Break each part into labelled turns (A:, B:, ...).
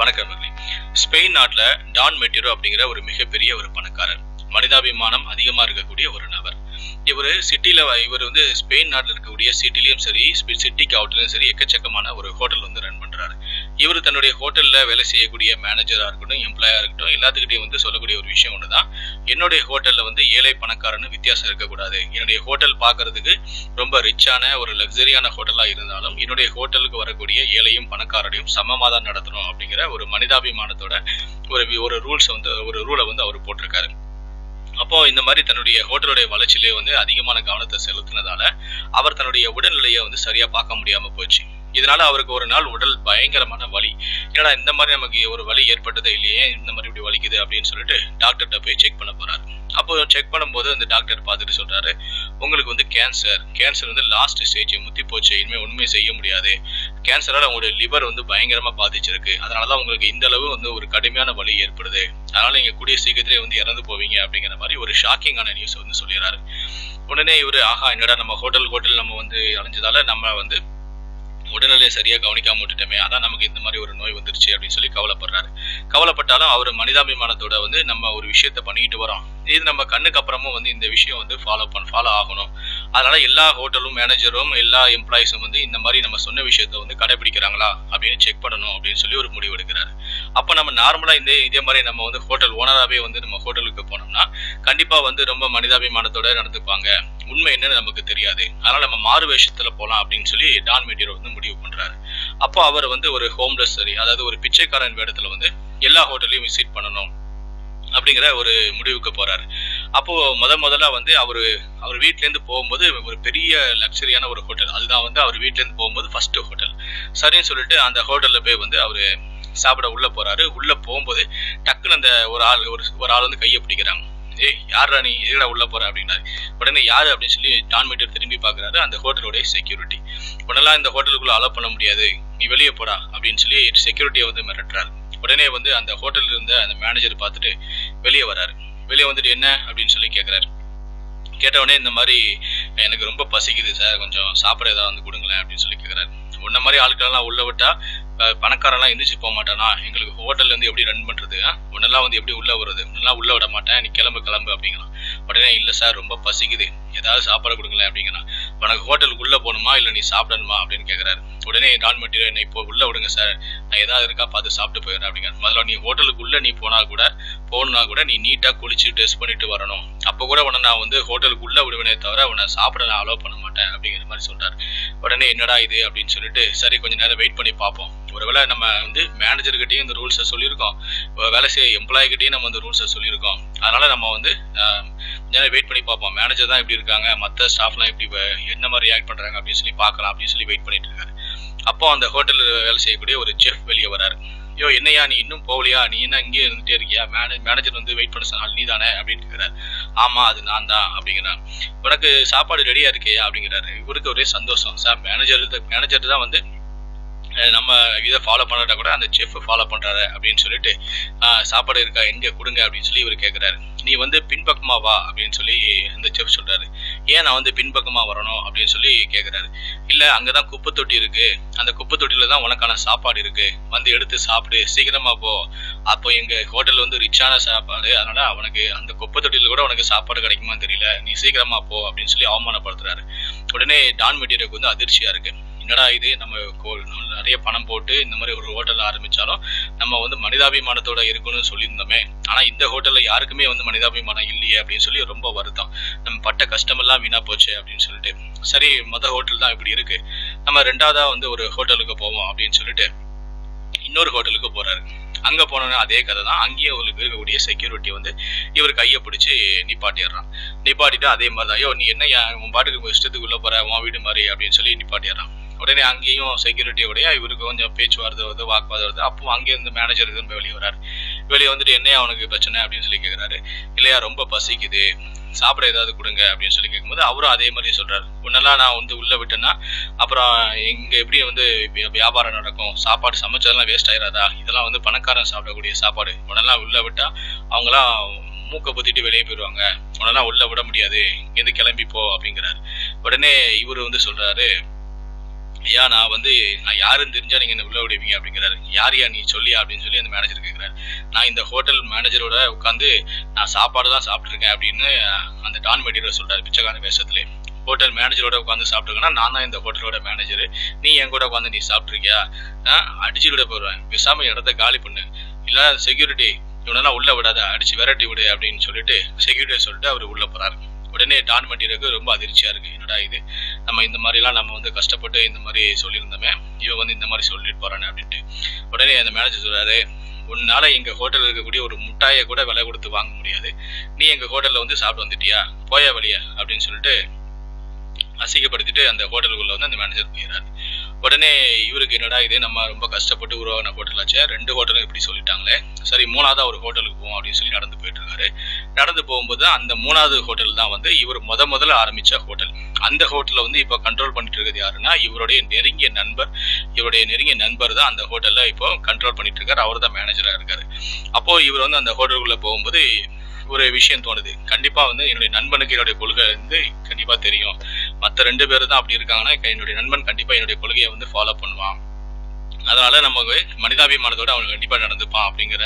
A: வணக்கம் ஸ்பெயின் நாட்டில் டான் மெட்டிரோ அப்படிங்கிற ஒரு மிகப்பெரிய ஒரு பணக்காரர் மனிதாபிமானம் அதிகமா இருக்கக்கூடிய ஒரு நபர். இவர் சிட்டியில் இவர் வந்து ஸ்பெயின் நாட்டில் இருக்கக்கூடிய சிட்டிலையும் சரி சிட்டிக்கு அவுட்லயும் சரி எக்கச்சக்கமான ஒரு ஹோட்டல் வந்து ரன் பண்றாரு. இவர் தன்னுடைய ஹோட்டல்ல வேலை செய்யக்கூடிய மேனேஜரா இருக்கட்டும் எம்ப்ளாயா இருக்கட்டும் எல்லாத்துக்கிட்டையும் வந்து சொல்லக்கூடிய ஒரு விஷயம் ஒண்ணுதான். என்னுடைய ஹோட்டல்ல வந்து ஏழை பணக்காரன்னு வித்தியாசம் இருக்கக்கூடாது. என்னுடைய ஹோட்டல் பார்க்கிறதுக்கு ரொம்ப ரிச்சான ஒரு லக்ஸரியான ஹோட்டலா இருந்தாலும் என்னுடைய ஹோட்டலுக்கு வரக்கூடிய ஏழையும் பணக்காரரையும் சமமாக தான் நடத்தணும் அப்படிங்கிற ஒரு மனிதாபிமானத்தோட ஒரு ஒரு ரூல்ஸ் வந்து ஒரு ரூலை வந்து அவர் போட்டிருக்காரு. அப்போ இந்த மாதிரி தன்னுடைய ஹோட்டலுடைய வளர்ச்சியிலே வந்து அதிகமான கவனத்தை செலுத்தினதால அவர் தன்னுடைய உடல்நிலையை வந்து சரியா பார்க்க முடியாம போச்சு. இதனால அவருக்கு ஒரு நாள் உடல் பயங்கரமான வலி. ஏன்னா இந்த மாதிரி நமக்கு ஒரு வலி ஏற்பட்டதே இல்லையே இந்த மாதிரி இப்படி வலிக்குது அப்படின்னு சொல்லிட்டு டாக்டர்கிட்ட போய் செக் பண்ண போறாரு. அப்போ செக் பண்ணும்போது அந்த டாக்டர் பார்த்துட்டு சொல்றாரு உங்களுக்கு வந்து கேன்சர் கேன்சர் வந்து லாஸ்ட் ஸ்டேஜ் முத்தி போச்சு. இனிமேல் உண்மை செய்ய முடியாது. கேன்சரால உங்களுடைய லிவர் வந்து பயங்கரமா பாதிச்சிருக்கு. அதனாலதான் உங்களுக்கு இந்த அளவு வந்து ஒரு கடுமையான வலி ஏற்படுது. அதனால நீங்க கூடிய சீக்கிரத்திலே வந்து இறந்து போவீங்க. அப்படிங்கிற மாதிரி ஒரு ஷாக்கிங்கான நியூஸ் வந்து சொல்லிடுறாரு. உடனே இவரு ஆஹா என்னடா நம்ம ஹோட்டல் ஹோட்டல் நம்ம வந்து அலைஞ்சதால நம்ம வந்து உடல்நிலையை சரியாக கவனிக்காம விட்டுட்டோமே அதான் நமக்கு இந்த மாதிரி ஒரு நோய் வந்துருச்சு அப்படின்னு சொல்லி கவலைப்படுறாரு. கவலைப்பட்டாலும் அவர் மனிதாபிமானத்தோட வந்து நம்ம ஒரு விஷயத்த பண்ணிக்கிட்டு வரோம். இது நம்ம கண்ணுக்கு அப்புறமும் வந்து இந்த விஷயம் வந்து ஃபாலோ பண்ண ஃபாலோ ஆகணும். அதனால எல்லா ஹோட்டலும் மேனேஜரும் எல்லா எம்ப்ளாயிஸும் வந்து இந்த மாதிரி நம்ம சொன்ன விஷயத்த வந்து கடைபிடிக்கிறாங்களா அப்படின்னு செக் பண்ணணும் அப்படின்னு சொல்லி ஒரு முடிவு எடுக்கிறாரு. அப்போ நம்ம நார்மலா இந்த இதே மாதிரி நம்ம வந்து ஹோட்டல் ஓனராகவே வந்து நம்ம ஹோட்டலுக்கு போனோம்னா கண்டிப்பா வந்து ரொம்ப மனிதாபிமானத்தோட நடந்துப்பாங்க. உண்மை என்னன்னு நமக்கு தெரியாது. அதனால நம்ம மாறு வேஷத்துல போலாம் அப்படின்னு சொல்லி டான் மெட்டீரியல் வந்து முடிவு பண்றாரு. அப்போ அவர் வந்து ஒரு ஹோம்லெஸ் சரி அதாவது ஒரு பிச்சைக்காரன் வேடத்துல வந்து எல்லா ஹோட்டலையும் விசிட் பண்ணணும் அப்படிங்கிற ஒரு முடிவுக்கு போறாரு. அப்போ முத முதல்ல வந்து அவரு அவர் வீட்டிலேருந்து போகும்போது ஒரு பெரிய லக்ஸரியான ஒரு ஹோட்டல் அதுதான் வந்து அவர் வீட்டிலேருந்து போகும்போது ஃபர்ஸ்ட் ஹோட்டல் சரின்னு சொல்லிட்டு அந்த ஹோட்டலில் போய் வந்து அவர் சாப்பிட உள்ள போறாரு. உள்ள போகும்போது டக்குன்னு அந்த ஒரு ஆள் ஒரு ஒரு ஆள் வந்து கையை பிடிக்கிறாங்க. ஏய் யாரா நீ? எதுடா உள்ள போற? அப்படின்னாரு. உடனே யாரு? அப்படின்னு சொல்லி டான் மீட்டர் திரும்பி பாக்குறாரு அந்த ஹோட்டலுடைய செக்யூரிட்டி உடனே இந்த ஹோட்டலுக்குள்ள அலோவ் பண்ண முடியாது. நீ வெளியே போடா அப்படின்னு சொல்லி செக்யூரிட்டியை வந்து மிரட்டுறாரு. உடனே வந்து அந்த ஹோட்டல்ல இருந்த அந்த மேனேஜர் பார்த்துட்டு வெளியே வராரு. வெளியே வந்துட்டு என்ன? அப்படின்னு சொல்லி கேட்குறாரு கேட்டவுடனே இந்த மாதிரி எனக்கு ரொம்ப பசிக்குது சார். கொஞ்சம் சாப்பிட ஏதாவது வந்து கொடுங்களேன் அப்படின்னு சொல்லி கேட்குறாரு உன்ன மாதிரி ஆட்களெல்லாம் உள்ள விட்டா பணக்காரெல்லாம் எந்திரிச்சு போக மாட்டானா? எங்களுக்கு ஹோட்டல்ல இருந்து எப்படி ரன் பண்றது? உன்னெல்லாம் வந்து எப்படி உள்ள வருது உன்னெல்லாம் உள்ள விட மாட்டேன். நீ கிளம்பு கிளம்பு அப்படிங்கிறான். உடனே இல்லை சார் ரொம்ப பசிக்குது. ஏதாவது சாப்பாடு கொடுங்களேன் அப்படிங்கிறான். உனக்கு ஹோட்டலுக்கு உள்ள போகணுமா? இல்லை நீ சாப்பிடணுமா? அப்படின்னு கேட்குறாரு உடனே நான் மெட்டீரியல் என்னை இப்போ உள்ள விடுங்க சார் நான் ஏதாவது இருக்கா பார்த்து சாப்பிட்டு போயிடுறேன் அப்படிங்கிற முதல்ல நீ ஹோட்டலுக்கு உள்ள நீ போனா கூட போகணும்னா கூட நீ நீட்டாக குளிச்சு ட்ரெஸ் பண்ணிட்டு வரணும். அப்போ கூட உன்னை நான் வந்து ஹோட்டலுக்கு உள்ள விடுவேனே தவிர உன்னை சாப்பிட நான் அலோவ் பண்ண மாட்டேன் அப்படிங்கிற மாதிரி சொல்றாரு. உடனே என்னடா இது? அப்படின்னு சொல்லிட்டு சரி கொஞ்ச நேரம் வெயிட் பண்ணி பார்ப்போம். ஒருவேளை நம்ம வந்து மேனேஜர்கிட்டையும் இந்த ரூல்ஸை சொல்லியிருக்கோம். வேலை செய்ய எம்ப்ளாய்கிட்டையும் நம்ம இந்த ரூல்ஸை சொல்லியிருக்கோம். அதனால் நம்ம வந்து நேரம் வெயிட் பண்ணி பார்ப்போம். மேனேஜர் தான் எப்படி இருக்காங்க மற்ற ஸ்டாஃப்லாம் எப்படி என்ன மாதிரி ரியாக்ட் பண்ணுறாங்க அப்படின்னு சொல்லி பார்க்கலாம் அப்படின்னு சொல்லி வெயிட் பண்ணிட்டு இருக்காரு. அப்போ அந்த ஹோட்டலில் வேலை செய்யக்கூடிய ஒரு செஃப் வெளியே வராரு. ஐயோ என்னையா நீ இன்னும் போகலையா? நீ என்ன இங்கேயே இருந்துகிட்டே இருக்கியா? மேனே மேனேஜர் வந்து வெயிட் பண்ண சொன்னால் நீ தானே அப்படின்னு கேட்குறாரு ஆமாம் அது நான் தான் அப்படிங்கிறான் உனக்கு சாப்பாடு ரெடியாக இருக்கேயா? அப்படிங்கிறாரு. இவருக்கு ஒரே சந்தோஷம். சார் மேனேஜர் மேனேஜர் தான் வந்து நம்ம இதை ஃபாலோ பண்ணாட்டா கூட அந்த செஃப் ஃபாலோ பண்ணுறாரு அப்படின்னு சொல்லிட்டு சாப்பாடு இருக்கா எங்கே கொடுங்க அப்படின்னு சொல்லி இவர் கேட்குறாரு நீ வந்து பின்பக்கமா வா அப்படின்னு சொல்லி அந்த செஃப் சொல்கிறாரு ஏன் நான் வந்து பின்பக்கமாக வரணும் அப்படின்னு சொல்லி கேட்குறாரு இல்லை அங்கே தான் குப்பை தொட்டி இருக்குது அந்த குப்பை தொட்டியில் தான் உனக்கான சாப்பாடு இருக்குது வந்து எடுத்து சாப்பிடு சீக்கிரமாக போ. அப்போ எங்கள் ஹோட்டல் வந்து ரிச்சான சாப்பாடு. அதனால் அவனுக்கு அந்த குப்பை தொட்டியில் கூட உனக்கு சாப்பாடு கிடைக்குமான்னு தெரியல. நீ சீக்கிரமாக போ அப்படின்னு சொல்லி அவமானப்படுத்துறாரு. உடனே டான் மெட்டீரியலுக்கு வந்து அதிர்ச்சியாக இருக்குது என்னடா இது? நம்ம கோ- நிறைய பணம் போட்டு இந்த மாதிரி ஒரு ஹோட்டல் ஆரம்பிச்சாலும் நம்ம வந்து மனிதாபிமானத்தோட இருக்கணும்னு சொல்லியிருந்தோமே. ஆனா இந்த ஹோட்டல்ல யாருக்குமே வந்து மனிதாபிமானம் இல்லையே அப்படின்னு சொல்லி ரொம்ப வருத்தம். நம்ம பட்ட கஷ்டமெல்லாம் வீணா போச்சு அப்படின்னு சொல்லிட்டு. சரி மொத ஹோட்டல் தான் இப்படி இருக்கு. நம்ம ரெண்டாவதா வந்து ஒரு ஹோட்டலுக்கு போவோம் அப்படின்னு சொல்லிட்டு இன்னொரு ஹோட்டலுக்கு போறாரு. அங்க போனோன்னா அதே கதை தான். அங்கேயே உங்களுக்கு இருக்கக்கூடிய செக்யூரிட்டி வந்து இவர் கையை பிடிச்சி நிப்பாட்டிடுறான். நிப்பாட்டிட்டு அதே மாதிரி தான் ஐயோ நீ என்ன உன் பாட்டுக்கு உன் இஷ்டத்துக்கு உள்ள போற உன் வீடு மாதிரி அப்படின்னு சொல்லி நிப்பாட்டிடுறான். உடனே அங்கேயும் செக்யூரிட்டியோடய இவருக்கு கொஞ்சம் பேச்சுவார்த்தை வருது வாக்குவாதம் வருது. அப்போ அங்கேருந்து மேனேஜர் திரும்ப வெளியே வராரு. வெளியே வந்துட்டு என்ன அவனுக்கு பிரச்சனை? அப்படின்னு சொல்லி கேட்குறாரு இல்லையா ரொம்ப பசிக்குது. சாப்பிட ஏதாவது கொடுங்க. அப்படின்னு சொல்லி கேட்கும்போது அவரும் அதே மாதிரி சொல்கிறார் உன்னெல்லாம் நான் வந்து உள்ளே விட்டேன்னா அப்புறம் எங்கே எப்படி வந்து வியாபாரம் நடக்கும்? சாப்பாடு சமைச்சதெல்லாம் வேஸ்ட் ஆகிடாதா இதெல்லாம் வந்து பணக்காரன் சாப்பிடக்கூடிய சாப்பாடு. உன்னெல்லாம் உள்ளே விட்டால் அவங்களாம் மூக்கை பொத்திட்டு வெளியே போயிடுவாங்க உன்னெல்லாம் உள்ளே விட முடியாது. இங்கேருந்து கிளம்பி போ அப்படிங்கிறாரு. உடனே இவர் வந்து சொல்கிறாரு ஐயா நான் வந்து நான் யாருன்னு தெரிஞ்சா நீங்க என்ன உள்ள விடுவீங்க அப்படிங்கிறாரு. யார் யா நீ சொல்லியா அப்படின்னு சொல்லி அந்த மேனேஜர் கேட்கிறாரு நான் இந்த ஹோட்டல் மேனேஜரோட உட்காந்து நான் சாப்பாடு தான் சாப்பிட்டுருக்கேன் அப்படின்னு அந்த டான் மெட்டீரியல் சொல்றாரு பிச்சைக்கான வேஷத்துல. ஹோட்டல் மேனேஜரோட உட்காந்து சாப்பிட்டுருக்கேன்னா நான் தான் இந்த ஹோட்டலோட மேனேஜர் நீ என் கூட உட்காந்து நீ சாப்பிட்ருக்கியா அடிச்சு விட போடுவேன் பேசாம இடத்த காலி பண்ணு. இல்லை செக்யூரிட்டி இவனெல்லாம் உள்ள விடாத. அடிச்சு விரட்டி விடு அப்படின்னு சொல்லிட்டு செக்யூரிட்டி சொல்லிட்டு அவர் உள்ள போறாரு. உடனே டான் பண்ணிருக்கு ரொம்ப அதிர்ச்சியா இருக்கு. என்னடா இது? நம்ம இந்த மாதிரிலாம் நம்ம வந்து கஷ்டப்பட்டு இந்த மாதிரி சொல்லியிருந்தோமே இவன் வந்து இந்த மாதிரி சொல்லிட்டு போறானே அப்படின்ட்டு. உடனே அந்த மேனேஜர் சொல்றாரு உன்னால எங்க ஹோட்டலில் இருக்கக்கூடிய ஒரு முட்டாயை கூட விலை கொடுத்து வாங்க முடியாது. நீ எங்க ஹோட்டல்ல வந்து சாப்பிட்டு வந்துட்டியா? போயா வழியா அப்படின்னு சொல்லிட்டு அசிங்கப்படுத்திட்டு அந்த ஹோட்டலுக்குள்ள வந்து அந்த மேனேஜர் போயிடுறாரு உடனே இவருக்கு என்னடா இது? நம்ம ரொம்ப கஷ்டப்பட்டு உருவான ஹோட்டல் ரெண்டு ஹோட்டலும் இப்படி சொல்லிட்டாங்களே. சரி மூணாவதாக ஒரு ஹோட்டலுக்கு போவோம் அப்படின்னு சொல்லி நடந்து போயிட்டு இருக்காரு. நடந்து போகும்போது அந்த மூணாவது ஹோட்டல் தான் வந்து இவர் முத முதல்ல ஆரம்பிச்ச ஹோட்டல் அந்த ஹோட்டலில் வந்து இப்போ கண்ட்ரோல் பண்ணிட்டு இருக்கிறது யாருன்னா இவருடைய நெருங்கிய நண்பர் இவருடைய நெருங்கிய நண்பர் தான் அந்த ஹோட்டலில் இப்போ கண்ட்ரோல் பண்ணிட்டு இருக்காரு அவர் தான் மேனேஜராக இருக்காரு. அப்போ இவர் வந்து அந்த ஹோட்டலுக்குள்ளே போகும்போது ஒரு விஷயம் தோணுது. கண்டிப்பா வந்து என்னுடைய நண்பனுக்கு என்னுடைய கொள்கை வந்து கண்டிப்பா தெரியும். மற்ற ரெண்டு பேரும் தான் அப்படி இருக்காங்கன்னா என்னுடைய நண்பன் கண்டிப்பா என்னுடைய கொள்கையை வந்து ஃபாலோ பண்ணுவான். அதனால நமக்கு மனிதாபிமானத்தோட அவங்க கண்டிப்பா நடந்துப்பான் அப்படிங்கிற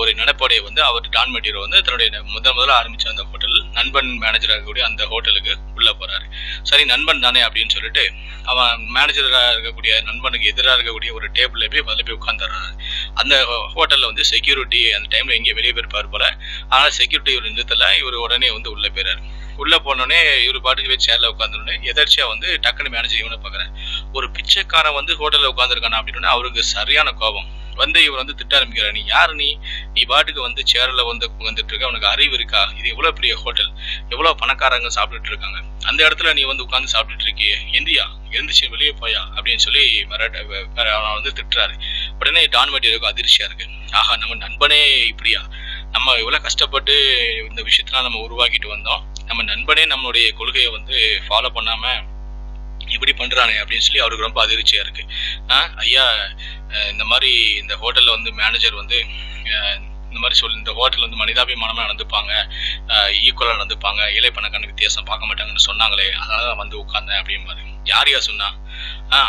A: ஒரு நினைப்போடைய வந்து அவர் டான் மெட்டீரியல் வந்து தன்னுடைய முதல் முதல்ல ஆரம்பிச்ச அந்த ஹோட்டல் நண்பன் மேனேஜராக இருக்கக்கூடிய அந்த ஹோட்டலுக்கு உள்ள போறாரு. சரி நண்பன் தானே அப்படின்னு சொல்லிட்டு அவன் மேனேஜராக இருக்கக்கூடிய நண்பனுக்கு எதிராக இருக்கக்கூடிய ஒரு டேபிள்ல போய் முதல்ல போய் உட்காந்துடுறாரு அந்த ஹோட்டல்ல வந்து செக்யூரிட்டி அந்த டைம்ல எங்கேயும் வெளியே போயிருப்பார் போல. ஆனால் செக்யூரிட்டி ஒரு நிறுத்தல இவர் உடனே வந்து உள்ள போயிறாரு. உள்ள போனோடனே இவர் பாட்டுக்கு போய் சேர்ல உட்காந்துருனே எதர்ச்சியாக வந்து டக்குன்னு மேனேஜர் இவனை பார்க்குறேன் ஒரு பிச்சைக்காரன் வந்து ஹோட்டல்ல உட்காந்துருக்கானா அப்படின்னு அவருக்கு சரியான கோபம். வந்து இவர் வந்து திட்ட ஆரம்பிக்கிறார். நீ யார் நீ? நீ பாட்டுக்கு வந்து சேரில் வந்து உட்காந்துட்டு இருக்க. உனக்கு அறிவு இருக்கா? இது எவ்வளோ பெரிய ஹோட்டல் எவ்வளோ பணக்காரங்க சாப்பிட்டுட்டு இருக்காங்க? அந்த இடத்துல நீ வந்து உட்காந்து சாப்பிட்டுட்டு இருக்கியே? எந்தியா எழுந்துச்சு வெளியே போயா? அப்படின்னு சொல்லி மிரட்ட அவன் அவனை வந்து திட்டுறாரு. உடனே டான் மெட்டீரியலுக்கு அதிர்ச்சியாக இருக்கு. ஆஹா நம்ம நண்பனே இப்படியா? நம்ம இவ்வளோ கஷ்டப்பட்டு இந்த விஷயத்தெலாம் நம்ம உருவாக்கிட்டு வந்தோம். நம்ம நண்பனே நம்மளுடைய கொள்கையை வந்து ஃபாலோ பண்ணாம இப்படி பண்றானே அப்படின்னு சொல்லி அவருக்கு ரொம்ப அதிர்ச்சியா இருக்கு. ஐயா இந்த மாதிரி இந்த ஹோட்டல்ல வந்து மேனேஜர் வந்து இந்த மாதிரி சொல்லி இந்த ஹோட்டல் வந்து மனிதாபிமானமாக நடந்துப்பாங்க ஈக்குவலாக நடந்துப்பாங்க ஏழை பணக்கான வித்தியாசம் பார்க்க மாட்டாங்கன்னு சொன்னாங்களே அதனால தான் வந்து உட்காந்தேன் அப்படிம்பாரு. யார் யார் சொன்னா?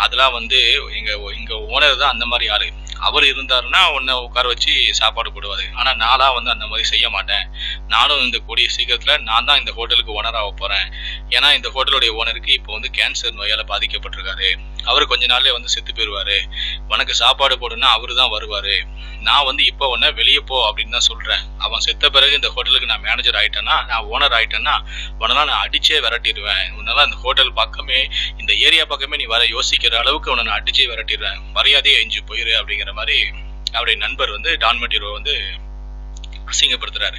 A: அதெல்லாம் வந்து எங்கள் எங்கள் ஓனர் தான் அந்த மாதிரி ஆளு. அவர் இருந்தாருன்னா உன்னை உட்கார வச்சு சாப்பாடு போடுவாரு. ஆனால் நானா வந்து அந்த மாதிரி செய்ய மாட்டேன். நானும் இந்த கூடிய சீக்கிரத்தில் நான் தான் இந்த ஹோட்டலுக்கு ஓனராக போகிறேன் ஏன்னா இந்த ஹோட்டலுடைய ஓனருக்கு இப்போ வந்து கேன்சர் நோயால் பாதிக்கப்பட்டிருக்காரு. அவர் கொஞ்ச நாள்லேயே வந்து செத்து போயிடுவார் உனக்கு சாப்பாடு போடுன்னா அவரு தான் வருவார். நான் வந்து இப்போ உன்ன வெளியே போ அப்படின்னு தான் சொல்கிறேன் அவன் செத்த பிறகு இந்த ஹோட்டலுக்கு நான் மேனேஜர் ஆகிட்டேன்னா நான் ஓனர் ஆகிட்டேன்னா உன்னெல்லாம் நான் அடிச்சே விரட்டிடுவேன். உன்னால அந்த ஹோட்டல் பக்கமே இந்த ஏரியா பக்கமே நீ வர யோசிக்கிற அளவுக்கு உன்னை நான் அடிச்சே விரட்டிடுவேன் மரியாதையை எஞ்சி போயிரு அப்படிங்கிற மாதிரி அவருடைய நண்பர் வந்து டான் வந்து அசிங்கப்படுத்துறாரு.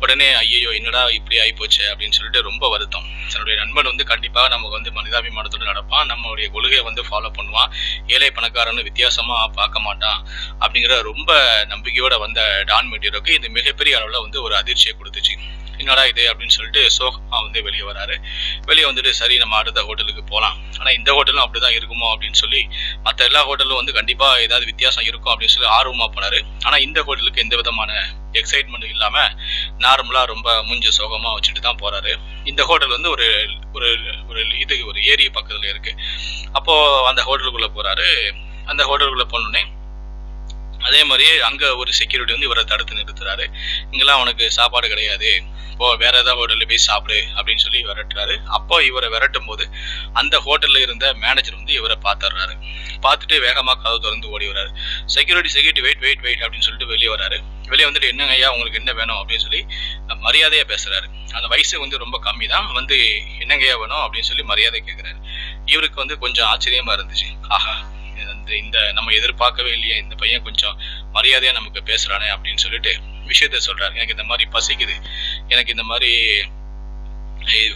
A: உடனே ஐயோ என்னடா இப்படி ஆயிப்போச்சு? அப்படின்னு சொல்லிட்டு ரொம்ப வருத்தம். தன்னுடைய நண்பன் வந்து கண்டிப்பாக நமக்கு வந்து மனிதாபிமானத்தோடு நடப்பான். நம்மளுடைய கொள்கையை வந்து ஃபாலோ பண்ணுவான். ஏழை பணக்காரன்னு வித்தியாசமாக பார்க்க மாட்டான் அப்படிங்கிற ரொம்ப நம்பிக்கையோட வந்த டான் மெட்டீரியலுக்கு இது மிகப்பெரிய அளவில் வந்து ஒரு அதிர்ச்சியை கொடுத்துச்சு. என்னடா இது அப்படின்னு சொல்லிட்டு சோகமா வந்து வெளியே வராரு. வெளியே வந்துட்டு சரி நம்ம அடுத்த ஹோட்டலுக்கு போகலாம் ஆனால் இந்த ஹோட்டலும் அப்படி தான் இருக்குமோ அப்படின்னு சொல்லி மற்ற எல்லா ஹோட்டலும் வந்து கண்டிப்பாக ஏதாவது வித்தியாசம் இருக்கும் அப்படின்னு சொல்லி ஆர்வமாக போனாரு. ஆனால் இந்த ஹோட்டலுக்கு எந்த விதமான எக்ஸைட்மெண்ட் இல்லாமல் நார்மலாக ரொம்ப மூஞ்ச சோகமாக வச்சுட்டு தான் போகிறாரு இந்த ஹோட்டல் வந்து ஒரு ஒரு ஒரு இது ஒரு ஏரி பக்கத்தில் இருக்குது அப்போது அந்த ஹோட்டலுக்குள்ளே போகிறாரு அந்த ஹோட்டலுக்குள்ளே போனோடனே அதே மாதிரியே அங்கே ஒரு செக்யூரிட்டி வந்து இவரை தடுத்து நிறுத்துறாரு. இங்கெல்லாம் உனக்கு சாப்பாடு கிடையாது. போ வேற ஏதாவது ஹோட்டலில் போய் சாப்பிடு அப்படின்னு சொல்லி விரட்டுறாரு. அப்போ இவரை விரட்டும் போது அந்த ஹோட்டலில் இருந்த மேனேஜர் வந்து இவரை பார்த்துடுறாரு பார்த்துட்டு வேகமாக கதவு திறந்து ஓடி வராரு security security wait wait wait அப்படின்னு சொல்லிட்டு வெளியே வராரு வெளியே வந்துட்டு என்னங்க ஐயா உங்களுக்கு என்ன வேணும்? அப்படின்னு சொல்லி மரியாதையாக பேசுகிறாரு பேசுறாரு. அந்த வயசு வந்து ரொம்ப கம்மி தான் வந்து என்னங்கய்யா வேணும்? அப்படின்னு சொல்லி மரியாதை கேட்குறாரு இவருக்கு வந்து கொஞ்சம் ஆச்சரியமாக இருந்துச்சு. ஆஹா. இந்த நம்ம எதிர்பார்க்கவே இல்லையே இந்த பையன் கொஞ்சம் மரியாதையா நமக்கு பேசுறானே அப்படின்னு சொல்லிட்டு விஷயத்த சொல்றாரு. எனக்கு இந்த மாதிரி பசிக்குது. எனக்கு இந்த மாதிரி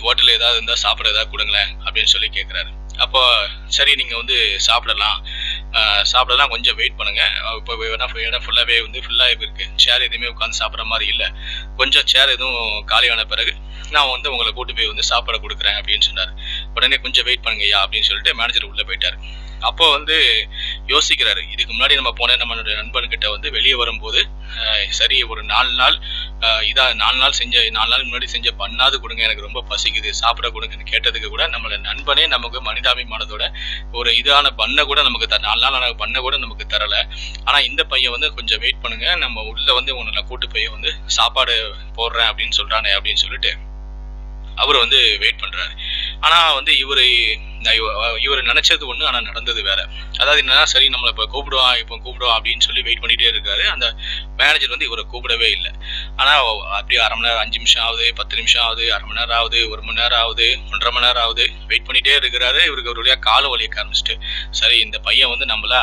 A: ஹோட்டல் ஏதாவது இருந்தா சாப்பிட ஏதாவது கொடுங்களேன் அப்படின்னு சொல்லி கேட்குறாரு அப்போ சரி நீங்க வந்து சாப்பிடலாம். ஆஹ் சாப்பிடலாம் கொஞ்சம் வெயிட் பண்ணுங்க. இப்போ வேணா இடம் ஃபுல்லாவே வந்து ஃபுல்லாக இருக்கு சேர் எதுவுமே உட்காந்து சாப்பிட்ற மாதிரி இல்லை. கொஞ்சம் சேர் எதுவும் காலியான பிறகு நான் வந்து உங்களை கூட்டு போய் வந்து சாப்பாடு கொடுக்குறேன் அப்படின்னு சொன்னார். உடனே கொஞ்சம் வெயிட் பண்ணுங்கய்யா அப்படின்னு சொல்லிட்டு மேனேஜர் உள்ளே போயிட்டார். அப்போ வந்து யோசிக்கிறாரு இதுக்கு முன்னாடி நம்ம போன நம்மளுடைய நண்பன்கிட்ட வந்து வெளியே வரும்போது சரி ஒரு நாலு நாள் இதா நாலு நாள் செஞ்ச நாலு நாள் முன்னாடி செஞ்ச பண்ணாது கொடுங்க எனக்கு ரொம்ப பசிக்குது சாப்பிட கொடுங்கன்னு கேட்டதுக்கு கூட நம்மள நண்பனே நமக்கு மனிதாபிமானத்தோட ஒரு இதான பண்ணை கூட நமக்கு த நாலு நாள் ஆன பண்ணை கூட நமக்கு தரல. ஆனா இந்த பையன் வந்து கொஞ்சம் வெயிட் பண்ணுங்க நம்ம உள்ள வந்து உன்னை நான் கூட்டு போய் வந்து சாப்பாடு போடுறேன் அப்படின்னு சொல்றானே அப்படின்னு சொல்லிட்டு அவர் வந்து வெயிட் பண்ணுறாரு ஆனால் வந்து இவர் இவர் நினச்சது ஒன்று ஆனால் நடந்தது வேற. அதாவது என்னன்னா சரி நம்மளை இப்போ கூப்பிடுவான் இப்போ கூப்பிடுவான் அப்படின்னு சொல்லி வெயிட் பண்ணிகிட்டே இருக்காரு. அந்த மேனேஜர் வந்து இவரை கூப்பிடவே இல்லை. ஆனால் அப்படியே அரை மணி நேரம் அஞ்சு நிமிஷம் ஆகுது பத்து நிமிஷம் ஆகுது அரை மணி நேரம் ஆகுது ஒரு மணி நேரம் ஆகுது ஒன்றரை மணி நேரம் ஆகுது. வெயிட் பண்ணிகிட்டே இருக்கிறாரு. இவருக்கு ஒரு வழியாக காலை வலிக்க ஆரம்பிச்சிட்டு சரி இந்த பையன் வந்து நம்மள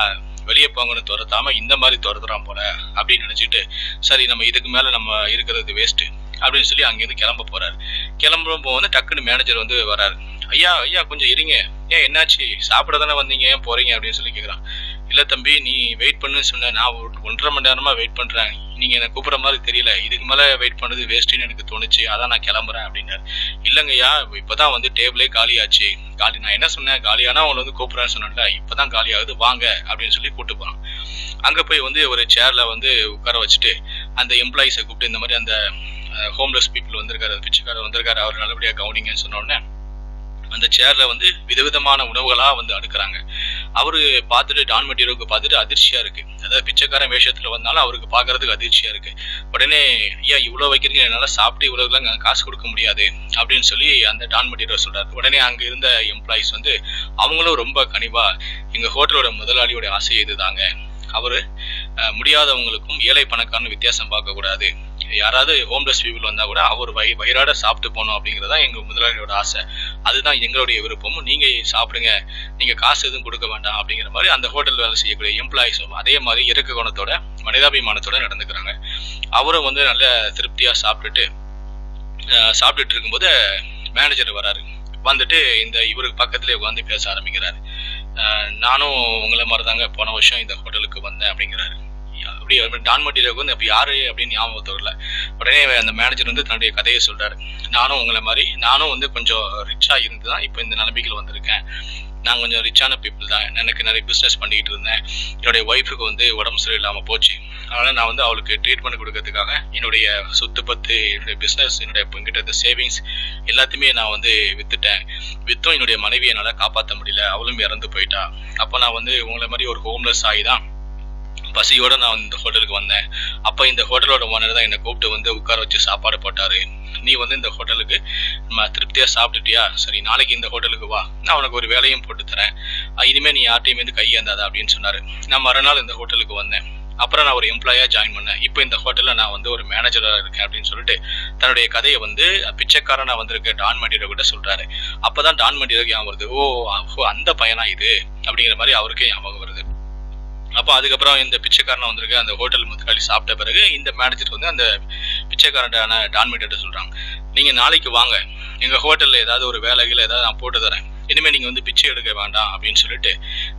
A: வெளியே போங்கன்னு துரத்தாமல் இந்த மாதிரி துரத்துறான் போல அப்படின்னு நினச்சிட்டு சரி நம்ம இதுக்கு மேலே நம்ம இருக்கிறது வேஸ்ட்டு அப்படின்னு சொல்லி அங்கேருந்து கிளம்ப போறாரு. கிளம்புறப்போ வந்து டக்குன்னு மேனேஜர் வந்து வராரு. ஐயா ஐயா கொஞ்சம் இருங்க. ஏன் என்னாச்சு? சாப்பிட தானே வந்தீங்க? ஏன் போறீங்க? அப்படின்னு சொல்லி கேட்குறான் இல்லை தம்பி நீ வெயிட் பண்ணுன்னு சொன்ன. நான் ஒரு ஒன்றரை மணி நேரமா வெயிட் பண்றேன். நீங்க என்ன கூப்பிட்ற மாதிரி தெரியல. இதுக்கு மேல வெயிட் பண்ணது வேஸ்ட்னு எனக்கு தோணுச்சு. அதான் நான் கிளம்புறேன் அப்படின்னாரு. இல்லைங்கய்யா இப்பதான் வந்து டேபிளே காலியாச்சு. காலி நான் என்ன சொன்னேன்? காலியானா அவங்களை வந்து கூப்பிட்றேன்னு சொன்னேன்ல. இப்பதான் காலியாகுது. வாங்க அப்படின்னு சொல்லி கூட்டு போறான் அங்க போய் வந்து ஒரு சேர்ல வந்து உட்கார வச்சுட்டு அந்த எம்ப்ளாயிஸை கூப்பிட்டு இந்த மாதிரி அந்த ஹோம்லெஸ் பீப்புள் வந்திருக்காரு பிச்சைக்காரர் வந்திருக்காரு அவர் நல்லபடியாக கவனிங்கன்னு சொன்ன உடனே அந்த சேர்ல வந்து விதவிதமான உணவுகளாக வந்து அடுக்கிறாங்க. அவரு பார்த்துட்டு டான் மெட்டீரியலுக்கு பார்த்துட்டு அதிர்ச்சியா இருக்கு. அதாவது பிச்சைக்காரன் வேஷத்துல வந்தாலும் அவருக்கு பார்க்கறதுக்கு அதிர்ச்சியா இருக்கு. உடனே ஐயா இவ்வளவு வைக்கிறீங்க என்னால சாப்பிட்டு இவ்வளவுலாம் காசு கொடுக்க முடியாது அப்படின்னு சொல்லி அந்த டான் மெட்டீரியல் சொல்றாரு. உடனே அங்க இருந்த எம்ப்ளாயிஸ் வந்து அவங்களும் ரொம்ப கனிவா எங்க ஹோட்டலோட முதலாளியோட ஆசை இதுதாங்க. அவரு முடியாதவங்களுக்கும் ஏழை பணக்காரன்னு வித்தியாசம் பார்க்க கூடாது யாராவது ஹோம்லெஸ் பீப்புள் வந்தால் கூட அவர் வய வயிறாட சாப்பிட்டு போகணும் தான் எங்கள் முதலாளியோட ஆசை. அதுதான் எங்களுடைய விருப்பமும் நீங்கள் சாப்பிடுங்க. நீங்கள் காசு எதுவும் கொடுக்க வேண்டாம் அப்படிங்கிற மாதிரி அந்த ஹோட்டல் வேலை செய்யக்கூடிய எம்ப்ளாயிஸும் அதே மாதிரி இறக்க குணத்தோட மனிதாபிமானத்தோட நடந்துக்கிறாங்க. அவரும் வந்து நல்ல திருப்தியாக சாப்பிட்டுட்டு சாப்பிட்டுட்டு இருக்கும்போது மேனேஜர் வராரு. வந்துட்டு இந்த இவருக்கு பக்கத்திலே உட்காந்து பேச ஆரம்பிக்கிறாரு. நானும் உங்களை மாதிரி தாங்க போன வருஷம் இந்த ஹோட்டலுக்கு வந்தேன் அப்படிங்கிறாரு. அப்படி டான் மெட்டீரியலுக்கு வந்து அப்போ யாரு அப்படின்னு ஞாபகம் வரல. உடனே அந்த மேனேஜர் வந்து தன்னுடைய கதையை சொல்றாரு. நானும் உங்களை மாதிரி நானும் வந்து கொஞ்சம் ரிச்சாக இருந்து தான் இப்போ இந்த நிலைமைகள் வந்திருக்கேன். நான் கொஞ்சம் ரிச்சான பீப்புள் தான். எனக்கு நிறைய பிஸ்னஸ் பண்ணிக்கிட்டு இருந்தேன். என்னுடைய ஒய்ஃபுக்கு வந்து உடம்பு சரியில்லாமல் போச்சு. அதனால் நான் வந்து அவளுக்கு ட்ரீட்மெண்ட் கொடுக்கறதுக்காக என்னுடைய சொத்து பத்து என்னுடைய பிஸ்னஸ் என்னுடைய என்கிட்ட இருந்த சேவிங்ஸ் எல்லாத்தையுமே நான் வந்து வித்துட்டேன். வித்தும் என்னுடைய மனைவியை என்னால் காப்பாற்ற முடியல. அவளும் இறந்து போயிட்டா. அப்போ நான் வந்து உங்களை மாதிரி ஒரு ஹோம்லெஸ் ஆகி தான் பசியோட நான் இந்த ஹோட்டலுக்கு வந்தேன். அப்போ இந்த ஹோட்டலோட ஓனர் தான் என்னை கூப்பிட்டு வந்து உட்கார வச்சு சாப்பாடு போட்டாரு. நீ வந்து இந்த ஹோட்டலுக்கு நம்ம திருப்தியாக சாப்பிட்டுட்டியா? சரி நாளைக்கு இந்த ஹோட்டலுக்கு வா. நான் உனக்கு ஒரு வேலையும் போட்டு தரேன். இனிமேல் நீ யார்ட்டையுமே வந்து கையேந்தாதா அப்படின்னு சொன்னார். நான் மறுநாள் இந்த ஹோட்டலுக்கு வந்தேன். அப்புறம் நான் ஒரு எம்ப்ளாயாக ஜாயின் பண்ணேன். இப்போ இந்த ஹோட்டலில் நான் வந்து ஒரு மேனேஜராக இருக்கேன் அப்படின்னு சொல்லிட்டு தன்னுடைய கதையை வந்து பிச்சைக்காரனாக வந்திருக்க டான் மண்டியரை விட சொல்கிறாரு அப்போ தான் டான் மண்டியருக்கு ஞாபகம் வருது ஓ ஓ, அந்த பையனா இது? அப்படிங்கிற மாதிரி அவருக்கே ஞாபகம் வருது. அப்போ அதுக்கப்புறம் இந்த பிச்சைக்காரனை வந்திருக்கு அந்த ஹோட்டல் முதலாளி சாப்பிட்ட பிறகு இந்த மேனேஜர் வந்து அந்த பிச்சைக்காரன்டான டான்மேட்டர்ட்ட சொல்கிறாங்க நீங்கள் நாளைக்கு வாங்க. எங்கள் ஹோட்டலில் ஏதாவது ஒரு வேலைகள் ஏதாவது நான் போட்டு தரேன். இனிமேல் நீங்கள் வந்து பிச்சை எடுக்க வேண்டாம் அப்படின்னு சொல்லிட்டு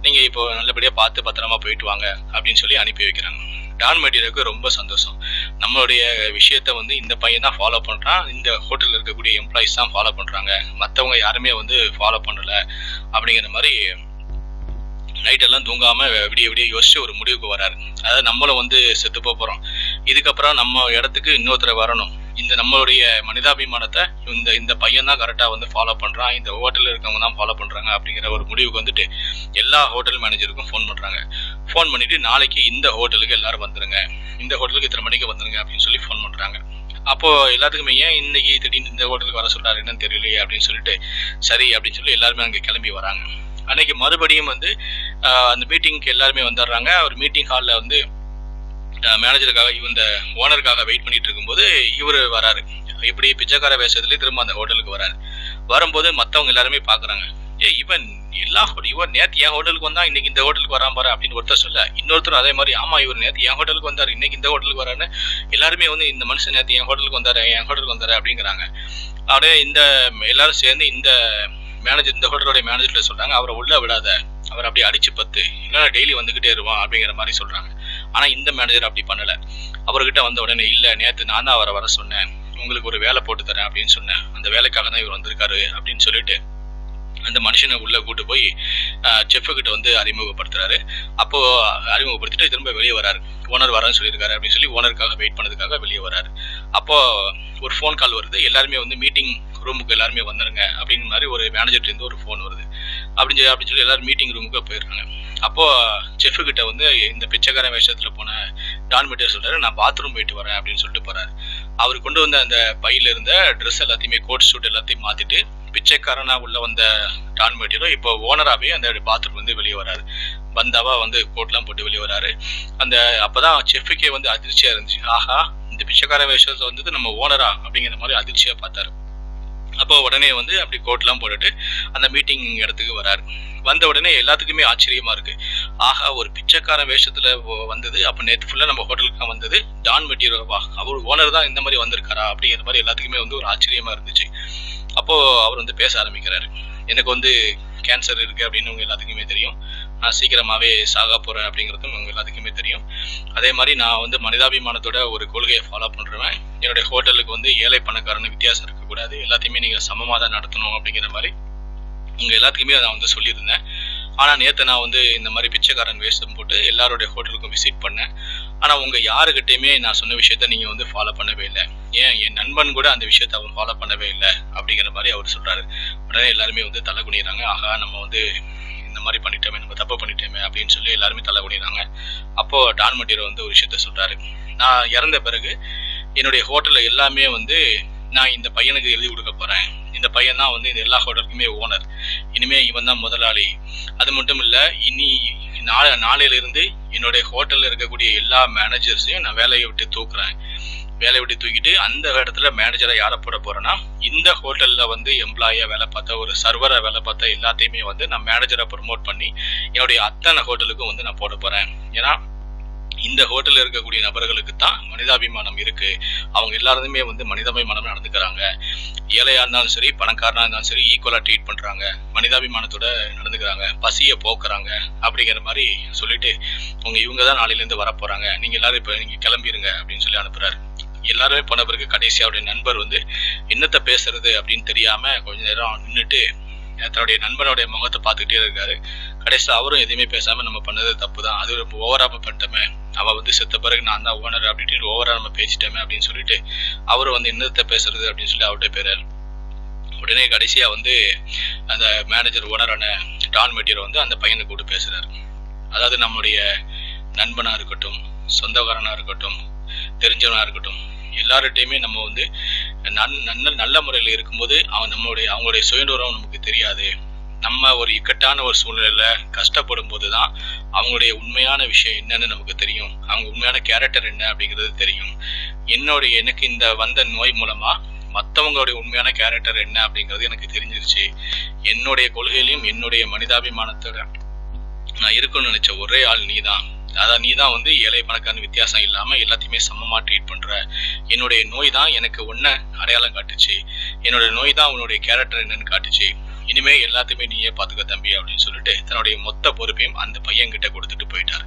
A: நீங்கள் இப்போ நல்லபடியாக பார்த்து பத்திரமா போயிட்டு வாங்க அப்படின்னு சொல்லி அனுப்பி வைக்கிறாங்க. டான் மெட்டீரியலுக்கு ரொம்ப சந்தோஷம். நம்மளுடைய விஷயத்த வந்து இந்த பையன் தான் ஃபாலோ பண்ணுறான் இந்த ஹோட்டலில் இருக்கக்கூடிய எம்ப்ளாயிஸ் தான் ஃபாலோ பண்ணுறாங்க மற்றவங்க யாருமே வந்து ஃபாலோ பண்ணலை அப்படிங்கிற மாதிரி நைட் எல்லாம் தூங்காம விடிய விடிய யோசிச்சு ஒரு முடிவுக்கு வராரு. அதாவது நம்மளும் வந்து செத்து போப் போறோம். இதுக்கப்புறம் நம்ம இடத்துக்கு இன்னொருத்தர் வரணும். இந்த நம்மளுடைய மனிதாபிமானத்தை இந்த இந்த பையன் தான் கரெக்டாக வந்து ஃபாலோ பண்ணுறான் இந்த ஹோட்டலில் இருக்கவங்க தான் ஃபாலோ பண்ணுறாங்க அப்படிங்கிற ஒரு முடிவுக்கு வந்துட்டு எல்லா ஹோட்டல் மேனேஜருக்கும் ஃபோன் பண்ணுறாங்க ஃபோன் பண்ணிவிட்டு நாளைக்கு இந்த ஹோட்டலுக்கு எல்லாரும் வந்துருங்க. இந்த ஹோட்டலுக்கு இத்தனை மணிக்கு வந்துருங்க அப்படின்னு சொல்லி ஃபோன் பண்ணுறாங்க அப்போது எல்லாத்துக்குமே ஏன் இன்னைக்கு திடீர்னு இந்த ஹோட்டலுக்கு வர சொல்கிறாரு என்னன்னு தெரியலையே அப்படின்னு சொல்லிட்டு சரி அப்படின்னு சொல்லி எல்லாருமே அங்கே கிளம்பி வராங்க. அன்னைக்கு மறுபடியும் வந்து அந்த மீட்டிங்க்கு எல்லாருமே வந்துடுறாங்க. ஒரு மீட்டிங் ஹாலில் வந்து மேனேஜருக்காக இந்த ஓனருக்காக வெயிட் பண்ணிட்டு இருக்கும்போது இவர் வராரு. இப்படி பிச்சைக்கார வேஷத்துலேயே திரும்ப அந்த ஹோட்டலுக்கு வராரு. வரும்போது மற்றவங்க எல்லாருமே பார்க்குறாங்க ஏ இவன் எல்லா இவன் நேற்று என் ஹோட்டலுக்கு வந்தா இன்னைக்கு இந்த ஹோட்டலுக்கு வராம பாரு அப்படின்னு ஒருத்தர் சொல்ல இன்னொருத்தர் அதே மாதிரி ஆமா இவர் நேற்று என் ஹோட்டலுக்கு வந்தாரு இன்னைக்கு இந்த ஹோட்டலுக்கு வரான்னு எல்லாருமே வந்து இந்த மனுஷன் நேற்று என் ஹோட்டலுக்கு வந்தாரு என் ஹோட்டலுக்கு வந்தாரு அப்படிங்கிறாங்க. அப்படியே இந்த எல்லாரும் சேர்ந்து இந்த மேனேஜர் இந்த ஹோட்டலோட மேனேஜர்கிட்ட சொல்றாங்க அவரை உள்ள விடாத. அவர் அப்படியே அடிச்சு பத்து இல்லைன்னா டெய்லி வந்துகிட்டே இருவான்? அப்படிங்கிற மாதிரி சொல்றாங்க. ஆனா இந்த மேனேஜர் அப்படி பண்ணல. அவர்கிட்ட வந்த உடனே இல்ல நேத்து நான் தான் அவரை வர சொன்னேன். உங்களுக்கு ஒரு வேலை போட்டு தரேன் அப்படின்னு சொன்னேன். அந்த வேலைக்காக தான் இவர் வந்திருக்காரு அப்படின்னு சொல்லிட்டு அந்த மனுஷனை உள்ள கூட்டு போய் செஃப் வந்து அறிமுகப்படுத்துறாரு. அப்போ அறிமுகப்படுத்திட்டு திரும்ப வெளியே வராரு. ஓனர் வரேன்னு சொல்லியிருக்காரு அப்படின்னு சொல்லி ஓனருக்காக வெயிட் பண்ணதுக்காக வெளியே வராரு. அப்போ ஒரு ஃபோன் கால் வருது. எல்லாருமே வந்து மீட்டிங் ரூமுக்கு எல்லாருமே வந்துருங்க அப்படின்னு மாதிரி ஒரு மேனேஜர்லேருந்து ஒரு ஃபோன் வருது. அப்படின்னு சொல்லி அப்படின்னு சொல்லி எல்லாரும் மீட்டிங் ரூமுக்கு போயிடுறாங்க. அப்போ செஃபு கிட்ட வந்து இந்த பிச்சைக்கார வேஷத்துல போன டான் மெட்டீரியல் சொல்றாரு நான் பாத்ரூம் போயிட்டு வரேன் அப்படின்னு சொல்லிட்டு போறாரு. அவர் கொண்டு வந்த அந்த பையில இருந்த ட்ரெஸ் எல்லாத்தையுமே கோட் ஷூட் எல்லாத்தையும் மாத்திட்டு பிச்சைக்காரனா உள்ள வந்த டான் மெட்டீரியல் இப்போ ஓனராகவே அந்த பாத்ரூம் வந்து வெளியே வராரு. பந்தாவா வந்து கோட்லாம் போட்டு வெளியே வராரு. அந்த அப்பதான் செஃப்புக்கே வந்து அதிர்ச்சியா இருந்துச்சு. ஆஹா இந்த பிச்சைக்கார வேஷத்தை வந்தது நம்ம ஓனரா அப்படிங்கிற மாதிரி அதிர்ச்சியா பார்த்தாரு. அப்போ உடனே வந்து அப்படி கோட்லாம் போட்டுட்டு அந்த மீட்டிங் இடத்துக்கு வராரு. வந்த உடனே எல்லாத்துக்குமே ஆச்சரியமா இருக்கு. ஆஹா ஒரு பிச்சைக்கார வேஷத்துல வந்தது. அப்போ நேற்று ஃபுல்லா நம்ம ஹோட்டலுக்கு வந்தது. டான் மெட்டீரியல் அவர் ஓனர் தான் இந்த மாதிரி வந்திருக்காரா? அப்படிங்கிற மாதிரி எல்லாத்துக்குமே வந்து ஒரு ஆச்சரியமா இருந்துச்சு. அப்போ அவர் வந்து பேச ஆரம்பிக்கிறாரு. எனக்கு வந்து கேன்சர் இருக்கு அப்படின்னு உங்க எல்லாத்துக்குமே தெரியும். நான் சீக்கிரமாகவே சாக போகிறேன் அப்படிங்கிறதும் உங்களுக்கு எல்லாத்துக்குமே தெரியும். அதே மாதிரி நான் வந்து மனிதாபிமானத்தோட ஒரு கொள்கையை ஃபாலோ பண்ணுறேன் என்னுடைய ஹோட்டலுக்கு வந்து ஏழை பணக்காரனு வித்தியாசம் இருக்கக்கூடாது. எல்லாத்தையுமே நீங்கள் சமமாக தான் நடத்தணும் அப்படிங்கிற மாதிரி உங்கள் எல்லாத்துக்குமே நான் வந்து சொல்லியிருந்தேன். ஆனால் நேற்று நான் வந்து இந்த மாதிரி பிச்சைக்காரன் வேஷம் போட்டு எல்லாருடைய ஹோட்டலுக்கும் விசிட் பண்ணேன். ஆனால் உங்கள் யாருக்கிட்டையுமே நான் சொன்ன விஷயத்த நீங்கள் வந்து ஃபாலோ பண்ணவே இல்லை. ஏன்? என் நண்பன் கூட அந்த விஷயத்த அவன் ஃபாலோ பண்ணவே இல்லை அப்படிங்கிற மாதிரி அவர் சொல்கிறாரு உடனே எல்லாருமே வந்து தலை குனிகிறாங்க ஆகா நம்ம வந்து இந்த மாதிரி பண்ணிட்டோமே நம்ம தப்பு பண்ணிட்டோமே அப்படின்னு சொல்லி எல்லாருமே தலை குனிறாங்க அப்போ டான் மட்டீரோ வந்து ஒரு விஷயத்த சொல்றாரு. நான் இறந்த பிறகு என்னுடைய ஹோட்டல்ல எல்லாமே வந்து நான் இந்த பையனுக்கு எழுதி கொடுக்க போறேன். இந்த பையன் தான் வந்து இந்த எல்லா ஹோட்டலுக்குமே ஓனர் இனிமே இவன் தான் முதலாளி. அது மட்டும் இல்ல இனி நாளை நாளையிலிருந்து என்னுடைய ஹோட்டல்ல இருக்கக்கூடிய எல்லா மேனேஜர்ஸையும் நான் வேலையை விட்டு தூக்குறேன். வேலையை விட்டு தூக்கிட்டு அந்த இடத்துல மேனேஜரை யாரை போட போறேன்னா இந்த ஹோட்டல்ல வந்து எம்ப்ளாயா வேலை பார்த்த ஒரு சர்வரை வேலை பார்த்த எல்லாத்தையுமே வந்து நான் மேனேஜரை ப்ரொமோட் பண்ணி என்னுடைய அத்தனை ஹோட்டலுக்கும் வந்து நான் போட போறேன். ஏன்னா இந்த ஹோட்டலில் இருக்கக்கூடிய நபர்களுக்கு தான் மனிதாபிமானம் இருக்கு. அவங்க எல்லாருமே வந்து மனிதாபிமானம் நடந்துக்கிறாங்க. ஏழையா இருந்தாலும் சரி பணக்காரனா இருந்தாலும் சரி ஈக்குவலா ட்ரீட் பண்றாங்க. மனிதாபிமானத்தோட நடந்துக்கிறாங்க. பசியை போக்குறாங்க அப்படிங்கிற மாதிரி சொல்லிட்டு உங்க இவங்க தான் நாளையிலேருந்து வரப்போகிறாங்க வர போறாங்க நீங்க எல்லாரும் கிளம்பிடுங்க நீங்க அப்படின்னு சொல்லி அனுப்புறாரு. எல்லாருமே போன பிறகு கடைசி அவருடைய நண்பர் வந்து என்னத்த பேசுறது? அப்படின்னு தெரியாம கொஞ்ச நேரம் நின்றுட்டு தன்னுடைய நண்பனுடைய முகத்தை பார்த்துக்கிட்டே இருக்காரு. கடைசியில் அவரும் எதுவுமே பேசாம நம்ம பண்ணது தப்பு தான். அது ரொம்ப ஓவரா பண்ணிட்டோமே. அவள் வந்து செத்த பிறகு நான் தான் ஓனர் அப்படின்ட்டு ஓவரா நம்ம பேசிட்டோமே அப்படின்னு சொல்லிட்டு அவரும் வந்து என்னத்த பேசுறது? அப்படின்னு சொல்லி அவர்கிட்ட பேராரு உடனே கடைசியா வந்து அந்த மேனேஜர் ஓனரான டான் மெட்டீரியல் வந்து அந்த பையனை கூட பேசுறாரு. அதாவது நம்முடைய நண்பனா இருக்கட்டும் சொந்தக்காரனா இருக்கட்டும் தெரிஞ்சவனா இருக்கட்டும் எல்லார்கிட்டையுமே நம்ம வந்து நன்- நல்ல நல்ல முறையில் இருக்கும்போது அவன் நம்மளுடைய அவங்களுடைய சுயநூறம் நமக்கு தெரியாது. நம்ம ஒரு இக்கட்டான ஒரு சூழ்நிலையில கஷ்டப்படும் போதுதான் அவங்களுடைய உண்மையான விஷயம் என்னன்னு நமக்கு தெரியும். அவங்க உண்மையான கேரக்டர் என்ன அப்படிங்கிறது தெரியும். என்னுடைய எனக்கு இந்த வந்த நோய் மூலமா மற்றவங்களுடைய உண்மையான கேரக்டர் என்ன அப்படிங்கிறது எனக்கு தெரிஞ்சிருச்சு. என்னுடைய கொள்கையிலையும் என்னுடைய மனிதாபிமானத்தோட நான் இருக்கணும்னு நினைச்ச ஒரே ஆள் நீதான். அதான் நீ தான் வந்து ஏழை பணக்காரன் வித்தியாசம் இல்லாமல் எல்லாத்தையுமே சமமாக ட்ரீட் பண்ற. என்னுடைய நோய் தான் எனக்கு ஒன்றை அடையாளம் காட்டுச்சு. என்னுடைய நோய் தான் உன்னுடைய கேரக்டர் என்னன்னு காட்டுச்சு. இனிமே எல்லாத்தையுமே நீயே பார்த்துக்க தம்பி அப்படின்னு சொல்லிட்டு தன்னுடைய மொத்த பொறுப்பையும் அந்த பையன்கிட்ட கொடுத்துட்டு போயிட்டாரு.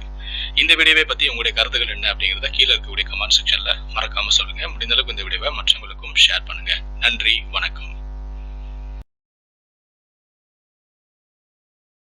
A: இந்த வீடியோவை பத்தி உங்களுடைய கருத்துக்கள் என்ன அப்படிங்கிறத கீழே இருக்கக்கூடிய கமெண்ட் செக்ஷன்ல மறக்காமல் சொல்லுங்கள் முடிந்த அளவுக்கு இந்த வீடியோவை மற்றவங்களுக்கும் ஷேர் பண்ணுங்க. நன்றி வணக்கம்.